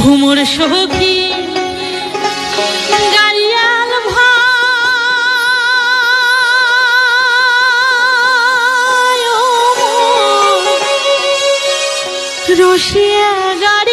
ঘুমুর সখী গাড়িয়াল ভাই রসিয়া গাড়ি